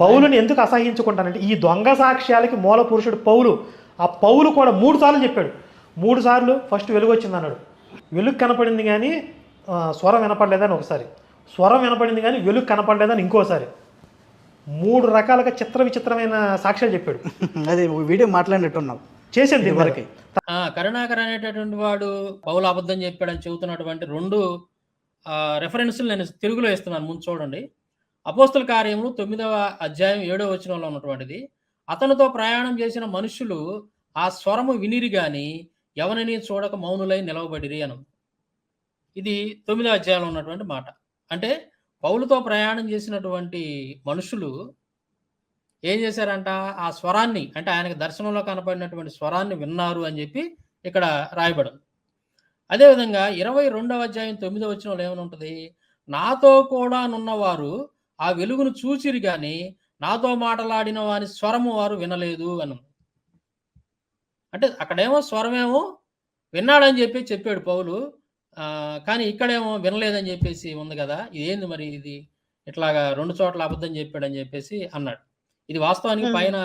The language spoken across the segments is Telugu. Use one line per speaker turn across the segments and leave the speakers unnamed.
పౌలుని ఎందుకు అసహించుకుంటానంటే ఈ దొంగ సాక్ష్యాలకి మూల పురుషుడు పౌలు. ఆ పౌలు కూడా మూడు సార్లు చెప్పాడు. మూడు సార్లు ఫస్ట్ వెలుగు వచ్చింది అన్నాడు. వెలుగు కనపడింది కానీ స్వరం వినపడలేదని ఒకసారి. స్వరం వినపడింది కానీ వెలుగు కనపడలేదని ఇంకోసారి. మూడు రకాలుగా చిత్ర విచిత్రమైన సాక్ష్యాలు చెప్పాడు.
అదే వీడియో మాట్లాడినట్టున్నావు. ఇదివరకే.
వరకే.
ఆ, కరుణాకర్ అనేటటువంటి వాడు పౌలు అబద్ధం చెప్పాడని చెబుతున్నటువంటి రెండు రెఫరెన్స్లు నేను తెలుగులో ఇస్తున్నాను ముందు చూడండి. అపోస్తుల కార్యములు తొమ్మిదవ అధ్యాయం ఏడవ వచనంలో ఉన్నటువంటిది అతనితో ప్రయాణం చేసిన మనుషులు ఆ స్వరము వినిరి గాని ఎవరిని చూడక మౌనులై నిలవబడిరి అను. ఇది తొమ్మిదవ అధ్యాయంలో ఉన్నటువంటి మాట. అంటే పౌలుతో ప్రయాణం చేసినటువంటి మనుషులు ఏం చేశారంట? ఆ స్వరాన్ని అంటే ఆయనకు దర్శనంలో కనపడినటువంటి స్వరాన్ని విన్నారు అని చెప్పి ఇక్కడ రాయబడింది. అదేవిధంగా ఇరవై రెండవ అధ్యాయం తొమ్మిదవ వచనంలో ఏమని ఉంటుంది? నాతో కూడా నున్నవారు ఆ వెలుగును చూచిరి గాని నాతో మాటలాడిన వారి స్వరము వారు వినలేదు అని. అంటే అక్కడేమో స్వరమేమో విన్నాడని చెప్పి చెప్పాడు పౌలు ఆ, కానీ ఇక్కడేమో వినలేదని చెప్పేసి ఉంది కదా ఇదేంది మరి ఇది ఇట్లాగా రెండు చోట్ల అబద్ధం చెప్పాడని చెప్పేసి అన్నాడు ఇది వాస్తవానికి. పైన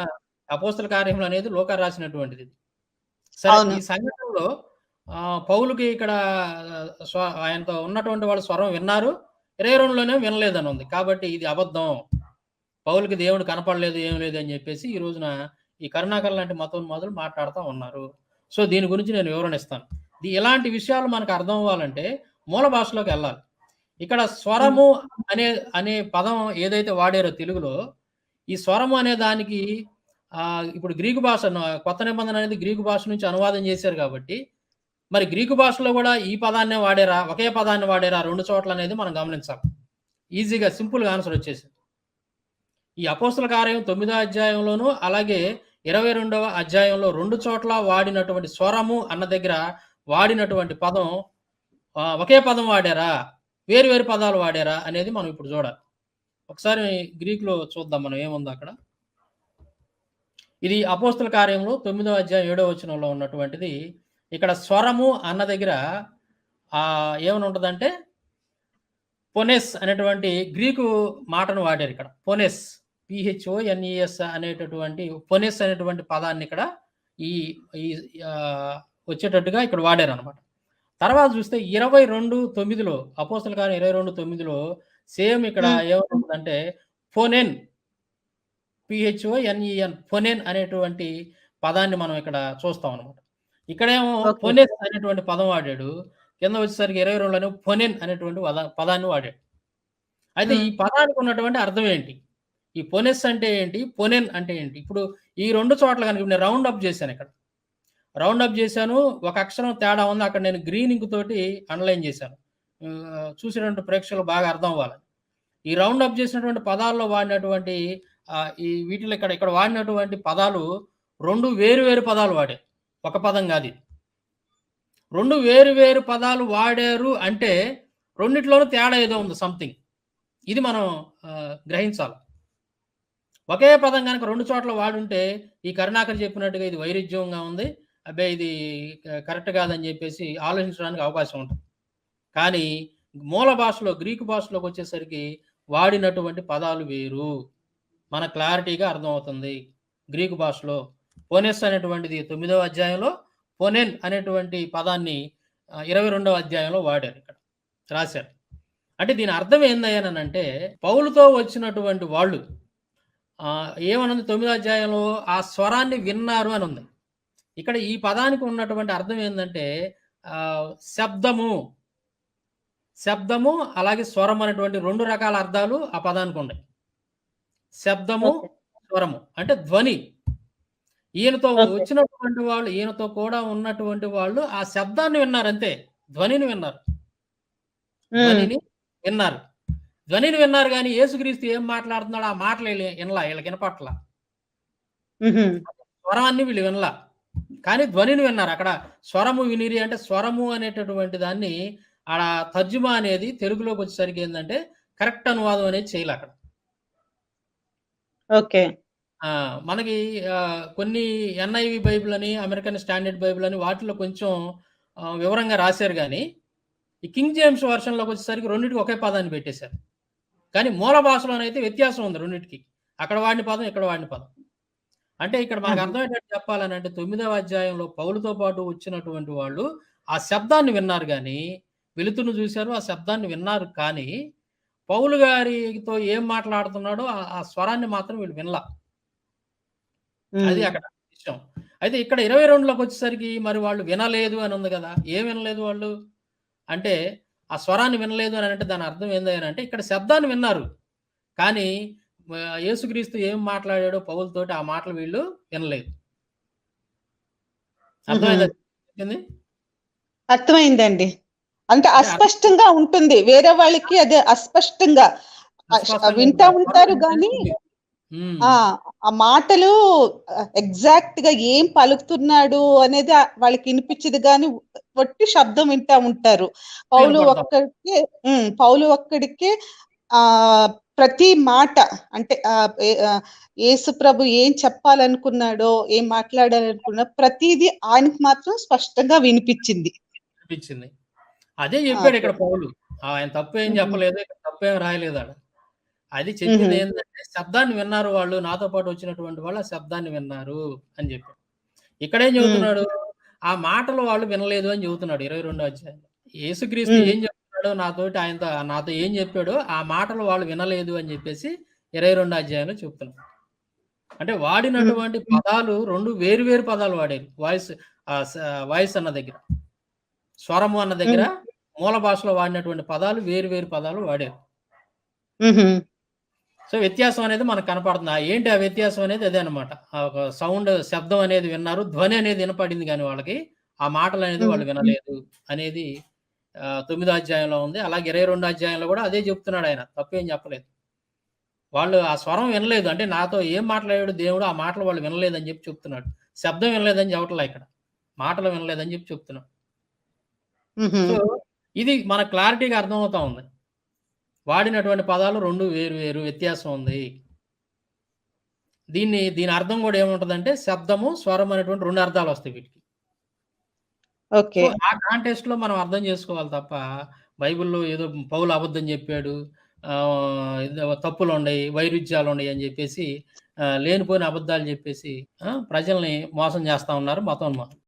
అపోస్తల కార్యములు అనేది లోక రాసినటువంటిది సరే. ఈ సంఘటనలో ఆ, పౌలుకి ఇక్కడ ఆయనతో ఉన్నటువంటి వాళ్ళు స్వరం విన్నారు ఇరవై రెండులోనే వినలేదని ఉంది. కాబట్టి ఇది అబద్ధం. పౌలకి దేవుడు కనపడలేదు ఏం లేదు అని చెప్పేసి ఈ రోజున ఈ కరుణాకర్ లాంటి మతం మొదలు మాట్లాడుతూ ఉన్నారు. సో దీని గురించి నేను వివరణ ఇస్తాను. ఇది ఇలాంటి విషయాలు మనకు అర్థం అవ్వాలంటే మూల భాషలోకి వెళ్ళాలి. ఇక్కడ స్వరము అనే అనే పదం ఏదైతే వాడారో తెలుగులో ఈ స్వరము అనే దానికి ఇప్పుడు గ్రీకు భాష కొత్త నిబంధన అనేది గ్రీకు భాష నుంచి అనువాదం చేశారు కాబట్టి మరి గ్రీకు భాషలో కూడా ఈ పదాన్నే వాడారా ఒకే పదాన్ని వాడారా రెండు చోట్ల అనేది మనం గమనించాలి ఈజీగా సింపుల్గా ఆన్సర్ వచ్చేసి ఈ అపోస్తల కార్యం తొమ్మిదో అధ్యాయంలోను అలాగే ఇరవై రెండవ అధ్యాయంలో రెండు చోట్ల వాడినటువంటి స్వరము అన్న దగ్గర వాడినటువంటి పదం ఒకే పదం వాడారా వేరు వేరు పదాలు వాడారా అనేది మనం ఇప్పుడు చూడాలి. ఒకసారి గ్రీకులో చూద్దాం మనం ఏముందో అక్కడ? ఇది అపోస్తల కార్యంలో తొమ్మిదో అధ్యాయం ఏడో వచనంలో ఉన్నటువంటిది ఇక్కడ స్వరము అన్న దగ్గర ఏమని ఉంటుందంటే పొనెస్ అనేటువంటి గ్రీకు మాటను వాడారు ఇక్కడ. పొనెస్ పిహెచ్ఓ ఎన్ఈఎస్ అనేటటువంటి పొనెస్ అనేటువంటి పదాన్ని ఇక్కడ ఈ వచ్చేటట్టుగా ఇక్కడ వాడారు అనమాట తర్వాత చూస్తే ఇరవై రెండు తొమ్మిదిలో అపోస్తల కార్యం ఇరవై రెండు తొమ్మిదిలో సేమ్ ఇక్కడ. ఏమవుతుందంటే ఫోనెన్ పిహెచ్ఓ ఎన్ఈఎన్ ఫొనెన్ అనేటువంటి పదాన్ని మనం ఇక్కడ చూస్తాం అనమాట ఇక్కడేమో. ఫొనెస్ అనేటువంటి పదం వాడాడు. కింద వచ్చేసరికి ఇరవై రెండులోనే ఫొనెన్ అనేటువంటి పద- పదాన్ని వాడాడు. అయితే ఈ. పదానికి ఉన్నటువంటి అర్థం ఏంటి? ఈ పొనెస్ అంటే ఏంటి? పొనెన్ అంటే ఏంటి? ఇప్పుడు ఈ రెండు చోట్ల కనుక నేను రౌండ్ అప్ చేశాను ఇక్కడ. రౌండ్ అప్ చేశాను ఒక అక్షరం తేడా ఉంది అక్కడ నేను గ్రీన్ ఇంక్ తోటి అండర్లైన్ చేశాను. చూసినటువంటి ప్రేక్షకులు బాగా అర్థం అవ్వాలి. ఈ రౌండ్ అప్ చేసినటువంటి పదాల్లో వాడినటువంటి ఈ వీటిలో ఇక్కడ ఇక్కడ వాడినటువంటి పదాలు రెండు వేరు వేరు పదాలు వాడారు ఒక పదం కాదు. రెండు వేరు వేరు పదాలు వాడారు అంటే రెండిట్లోనూ తేడా ఏదో ఉంది సంథింగ్ ఇది మనం గ్రహించాలి. ఒకే పదం కనుక రెండు చోట్ల వాడుంటే ఈ కరుణాకర్ చెప్పినట్టుగా ఇది వైరుధ్యంగా ఉంది. అబ్బే ఇది కరెక్ట్ కాదని చెప్పేసి ఆలోచించడానికి అవకాశం ఉంటుంది. కానీ మూల భాషలో గ్రీకు భాషలోకి వచ్చేసరికి వాడినటువంటి పదాలు వేరు. మన క్లారిటీగా అర్థమవుతుంది. గ్రీకు భాషలో పోనెస్ అనేటువంటిది తొమ్మిదవ అధ్యాయంలో పోనెన్ అనేటువంటి పదాన్ని ఇరవై రెండవ అధ్యాయంలో వాడారు ఇక్కడ రాశారు. అంటే దీని అర్థం ఏందయ్యానంటే పౌలుతో వచ్చినటువంటి వాళ్ళు ఆ, ఏమనుంది తొమ్మిదో అధ్యాయంలో ఆ స్వరాన్ని విన్నారు అని ఉంది. ఇక్కడ ఈ పదానికి ఉన్నటువంటి అర్థం ఏంటంటే ఆ, శబ్దము. శబ్దము అలాగే స్వరం అనేటువంటి రెండు రకాల అర్థాలు ఆ పదానికి ఉన్నాయి. శబ్దము. స్వరము అంటే ధ్వని. ఈయనతో. వచ్చినటువంటి వాళ్ళు ఈయనతో కూడా ఉన్నటువంటి వాళ్ళు ఆ శబ్దాన్ని విన్నారు అంతే. ధ్వనిని విన్నారు. ధ్వనిని విన్నారు. ధ్వనిని విన్నారు కానీ యేసుక్రీస్తు ఏం మాట్లాడుతున్నాడు ఆ మాటలు వినలా వీళ్ళకి వినపట్ల. స్వరాన్ని వీళ్ళు వినలా. కానీ ధ్వనిని విన్నారు. అక్కడ స్వరము వినిరి అంటే స్వరము అనేటటువంటి దాన్ని ఆడ తర్జుమా అనేది తెలుగులోకి వచ్చేసరికి ఏంటంటే కరెక్ట్ అనువాదం అనేది చేయాలి అక్కడ.
ఓకే.
ఆ, మనకి కొన్ని ఎన్ఐవి బైబిల్ అని అమెరికన్ స్టాండర్డ్ బైబిల్ అని వాటిలో కొంచెం వివరంగా రాశారు కానీ ఈ కింగ్ జేమ్స్ వర్షన్లోకి వచ్చేసరికి రెండింటికి ఒకే పదాన్ని పెట్టేశారు. కానీ మూల భాషలోనైతే వ్యత్యాసం ఉంది రెండింటికి. అక్కడ వాడిన పదం ఇక్కడ వాడిన పదం. అంటే ఇక్కడ మనకు. అర్థమయ్యేటట్టు చెప్పాలని అంటే తొమ్మిదవ అధ్యాయంలో పౌలుతో పాటు వచ్చినటువంటి వాళ్ళు ఆ శబ్దాన్ని విన్నారు కానీ వెలుతురును చూశారు ఆ శబ్దాన్ని విన్నారు కానీ పౌలు గారితో ఏం మాట్లాడుతున్నాడో ఆ- ఆ స్వరాన్ని మాత్రం వీళ్ళు వినలా. అది. అక్కడ విషయం. అయితే ఇక్కడ ఇరవై రెండులోకి వచ్చేసరికి మరి వాళ్ళు వినలేదు అని ఉంది కదా? ఏం వినలేదు వాళ్ళు? అంటే ఆ స్వరాన్ని వినలేదు అని అంటే దాని అర్థం ఏంది అని అంటే ఇక్కడ శబ్దాన్ని విన్నారు. కానీ యేసుక్రీస్తు ఏం మాట్లాడాడో పౌలతోటి ఆ మాటలు వీళ్ళు వినలేదు. అర్థమైందా?
అర్థమైందండి. అంటే అస్పష్టంగా ఉంటుంది. వేరే వాళ్ళకి అదే అస్పష్టంగా. వింటా. ఉంటారు కానీ. ఆ ఆ మాటలు ఎగ్జాక్ట్గా ఏం పలుకుతున్నాడు అనేది వాళ్ళకి వినిపించదు కానీ వట్టి శబ్దం వింటా ఉంటారు పౌలు. ఒక్కడికే పౌలు ఒక్కడికే ఆ ప్రతి మాట అంటే యేసు ప్రభు ఏం చెప్పాలనుకున్నాడో ఏం మాట్లాడాలనుకున్నా ప్రతిదీ ఆయనకు మాత్రం స్పష్టంగా వినిపించింది
అనిపించింది అదే చెప్పాడు. ఇక్కడ పౌలు ఆయన తప్పు ఏం. చెప్పలేదు ఇక్కడ తప్పు ఏం రాయలేదు అది చెప్పింది. ఏంటంటే శబ్దాన్ని విన్నారు వాళ్ళు నాతో పాటు వచ్చినటువంటి వాళ్ళు ఆ శబ్దాన్ని విన్నారు అని చెప్పాడు ఇక్కడేం చెబుతున్నాడు? ఆ మాటలు వాళ్ళు వినలేదు అని చెబుతున్నాడు ఇరవై రెండో అధ్యాయంలో. యేసుక్రీస్తు. ఏం చెప్తున్నాడో నాతోటి ఆయనతో నాతో ఏం చెప్పాడో ఆ మాటలు వాళ్ళు వినలేదు అని చెప్పేసి ఇరవై రెండో అధ్యాయంలో చెప్తున్నాడు. అంటే వాడినటువంటి పదాలు రెండు వేరు వేరు పదాలు వాడారు. వాయిస్ వాయిస్ అన్న దగ్గర స్వరము అన్న దగ్గర మూల భాషలో వాడినటువంటి పదాలు వేరు వేరు పదాలు వాడారు. సో వ్యత్యాసం అనేది మనకు కనపడుతుంది. ఏంటి ఆ వ్యత్యాసం అనేది అదే అనమాట ఒక సౌండ్ శబ్దం అనేది విన్నారు ధ్వని అనేది వినపడింది కానీ వాళ్ళకి ఆ మాటలు అనేది వాళ్ళు వినలేదు అనేది తొమ్మిదో అధ్యాయంలో ఉంది. అలాగే ఇరవై రెండో అధ్యాయంలో కూడా అదే చెప్తున్నాడు ఆయన. తప్పేం చెప్పలేదు. వాళ్ళు ఆ స్వరం వినలేదు. అంటే నాతో ఏం మాట్లాడాడు దేవుడు ఆ మాటలు వాళ్ళు వినలేదని చెప్పి చెప్తున్నాడు. శబ్దం వినలేదని చెప్పట్లా ఇక్కడ. మాటలు వినలేదని చెప్పి చెప్తున్నాడు. సో ఇది మన క్లారిటీగా అర్థమవుతా ఉంది. వాడినటువంటి పదాలు రెండు వేరు వేరు వ్యత్యాసం ఉంది. దీన్ని దీని అర్థం కూడా ఏముంటదంటే శబ్దము స్వరం అనేటువంటి రెండు అర్థాలు వస్తాయి వీటికి.
ఓకే.
ఆ కాంటెస్ట్లో మనం అర్థం చేసుకోవాలి తప్ప బైబిల్లో ఏదో పౌలు అబద్ధం చెప్పాడు తప్పులు ఉన్నాయి వైరుధ్యాలు ఉన్నాయి అని చెప్పేసి లేనిపోయిన అబద్ధాలు చెప్పేసి ప్రజల్ని మోసం చేస్తా ఉన్నారు మతం